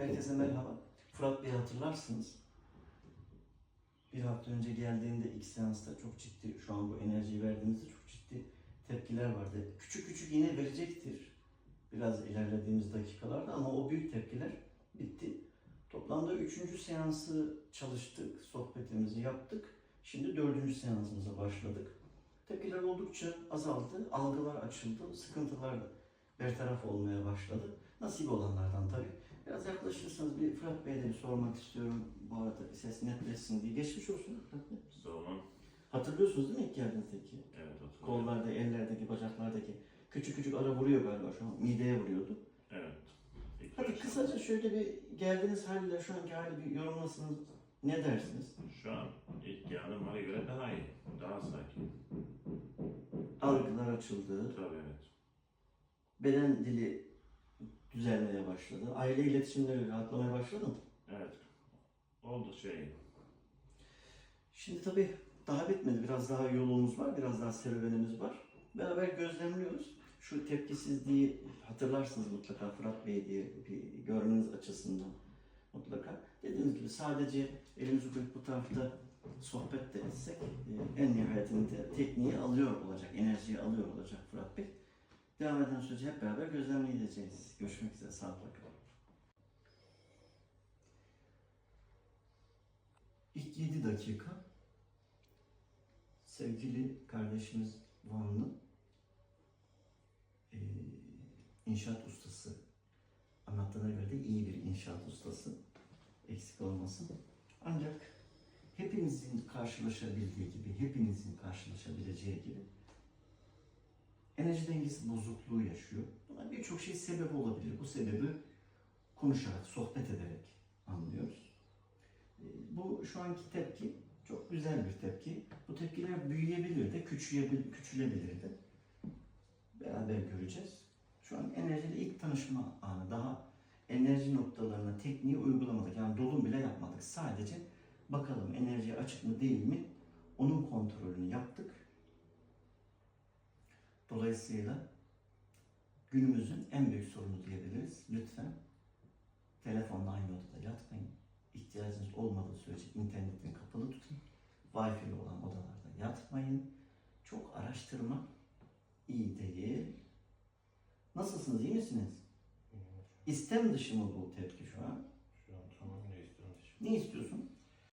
Herkese merhaba. Fırat Bey'i hatırlarsınız. Bir hafta önce geldiğinde ilk seansta çok ciddi, şu an bu enerjiyi verdiğimizde çok ciddi tepkiler vardı. Küçük küçük yine verecektir biraz ilerlediğimiz dakikalarda ama o büyük tepkiler bitti. Toplamda üçüncü seansı çalıştık, sohbetimizi yaptık. Şimdi dördüncü seansımıza başladık. Tepkiler oldukça azaldı, algılar açıldı, sıkıntılar bertaraf olmaya başladı. Nasip olanlardan tabii. Biraz yaklaşırsanız bir Fırat Bey'e de bir sormak istiyorum. Bu arada ses netleşsin diye. Geçmiş olsun Fırat Bey. Hatırlıyorsunuz değil mi ilk geldiğinizdeki? Evet hatırlıyorum. Kollarda, ellerdeki, bacaklardaki küçük küçük ara vuruyor galiba şu an. Mideye vuruyordu. Evet. İlk Hadi kısaca şöyle bir geldiğiniz haliyle şu anki hali bir yorumlasınız. Ne dersiniz? Şu an ilk geldiğim hale göre daha iyi. Daha sakin. Algılar açıldı. Tabii evet. Beden dili düzelmeye başladı. Aile iletişimleri rahatlamaya başladı mı? Evet. Oldukça iyi. Şimdi tabii daha bitmedi. Biraz daha yolumuz var, biraz daha serüvenimiz var. Beraber gözlemliyoruz. Şu tepkisizliği hatırlarsınız mutlaka Fırat Bey diye bir görmeniz açısından mutlaka. Dediğimiz gibi sadece elimizi koyup bu tarafta sohbet de etsek e, en nihayetinde tekniği alıyor olacak, enerjiyi alıyor olacak Fırat Bey. Devam eden süreci hep beraber gözlemleyeceğiz. Görüşmek üzere. Sağlıkla kalın. İlk 7 dakika sevgili kardeşimiz Vanlı eee, inşaat ustası anlattığına göre de iyi bir inşaat ustası eksik olmasın. Ancak hepimizin karşılaşabildiği gibi, hepinizin karşılaşabileceği gibi enerji dengesi bozukluğu yaşıyor. Buna birçok şey sebep olabilir. Bu sebebi konuşarak, sohbet ederek anlıyoruz. E, Bu şu anki tepki çok güzel bir tepki. Bu tepkiler büyüyebilir de, küçülebilir, de. Beraber göreceğiz. Şu an enerjiyle ilk tanışma anı. Daha enerji noktalarına tekniği uygulamadık. Yani dolum bile yapmadık. Sadece bakalım enerji açık mı değil mi? Onun kontrolünü yaptık. Dolayısıyla günümüzün en büyük sorunu diyebiliriz. Lütfen telefonla aynı odada yatmayın. İhtiyacınız olmadığı sürece internetini kapalı tutun. Wi-Fi olan odalarda yatmayın. Çok araştırma iyi değil. Nasılsınız? iyi misiniz? İstem dışı mı bu tepki şu an? Şu an tamamıyla istiyorum. Ne istiyorsun?